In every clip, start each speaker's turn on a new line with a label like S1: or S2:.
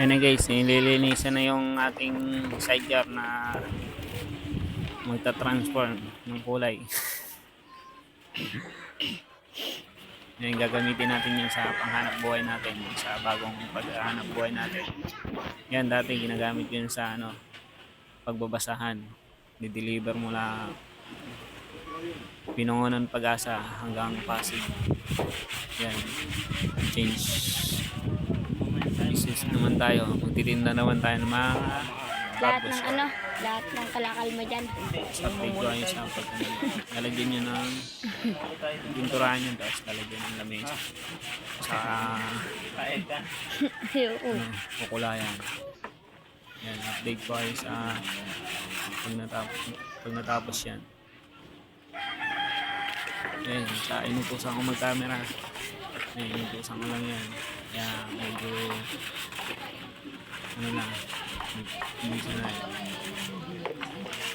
S1: Ayan na guys, nililinisan na yung ating sidecar na magta-transform ng kulay. Yan, gagamitin natin yun sa panghanap buhay natin, sa bagong paghahanap buhay natin. Yan, dati ginagamit yun sa ano, pagbabasahan. Di-deliver mula Pinungunan Pag-asa hanggang Pasig. Yan. Change business naman tayo. Magtitinda naman tayo ng mga
S2: Lahat ng ano, lahat ng kalakal mo dyan.
S1: sa pigwa yung sa pag lalagyan nyo ng pinturahan nyo tapos lalagyan ng lamesa. Sa ano, kukulayan. Yan update ko ay sa pag natapos, pag natapos yan. Yan sa inutusan ko mag camera yan inutusan ko lang yan kaya medyo ano lang hindi siya na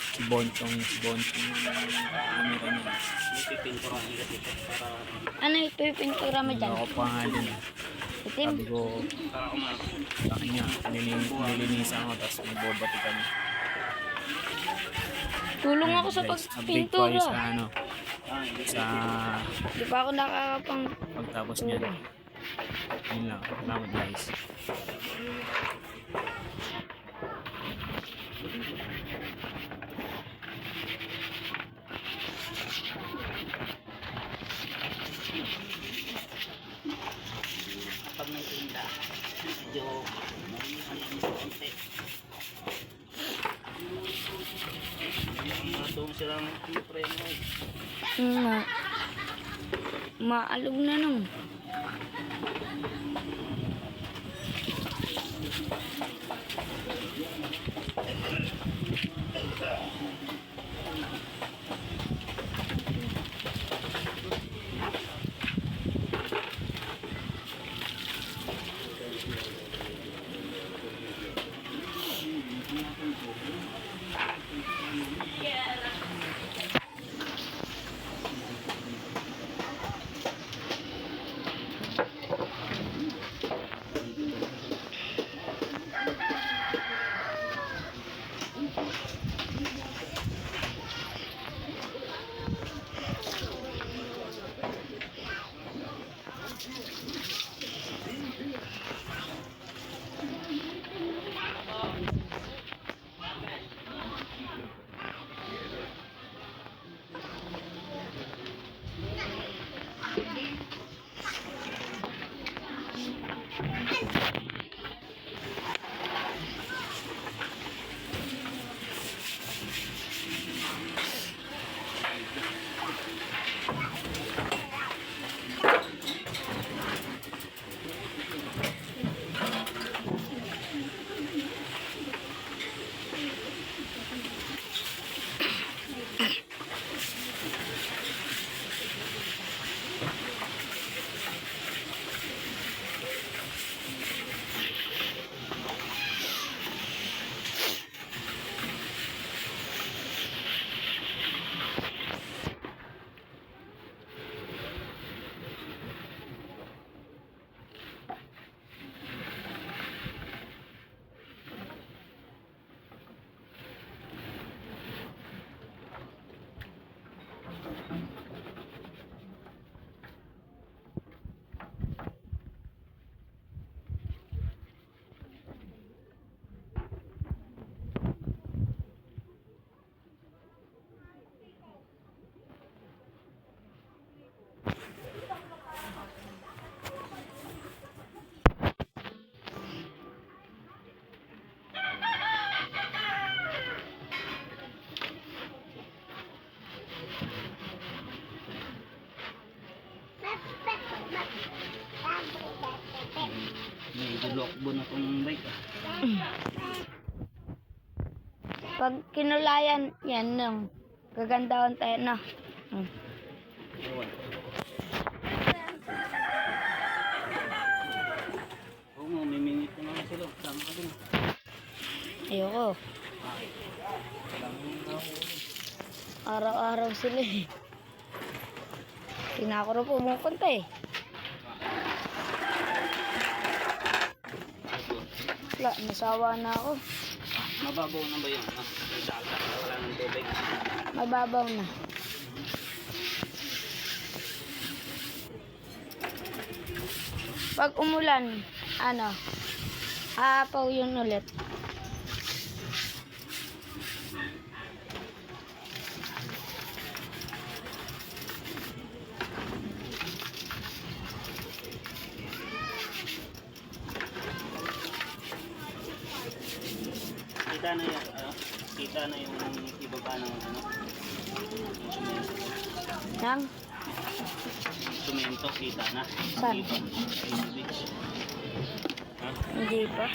S1: si Bonchong si Bonchong yung camera niya
S2: Ano ito yung pintura mo dyan?
S1: ako pa nga din
S2: Itim?
S1: sabi ko sa kanya nilin- nilinisan ko tapos magbobati kami
S2: Tulong ako sa
S1: update ko kayo sa
S2: pagpintura.
S1: ano sa
S2: Di pa ako nakakapang...
S1: pagtapos niyan yun lang salamat guys
S3: pag nagtinda, medyo ano ang konti. Mga doon silang preno.
S2: Ma... Maalog na nung.
S3: May dulokbo na tong bike ah.
S2: Pag kinulayan, yan nung. Gagandahan tayo na. Hmm.
S3: Oo may minute na nga sila. Sama ka dun.
S2: Ayoko. Araw-araw sila eh. Ko rin pumupunta eh. Wala, nasawa na ako.
S3: Mababaw na ba yung ano? Yung dagat, wala ng tubig.
S2: Mababaw na. Pag umulan, ano, aapaw yun ulit.
S3: Kita na yung, ano? Kita na yung ibaba ng ano? Yung sumento.
S2: Nang,
S3: Sumento, kita na.
S2: Saan?
S3: Dito, sa beach. Ha?
S2: hindi pa.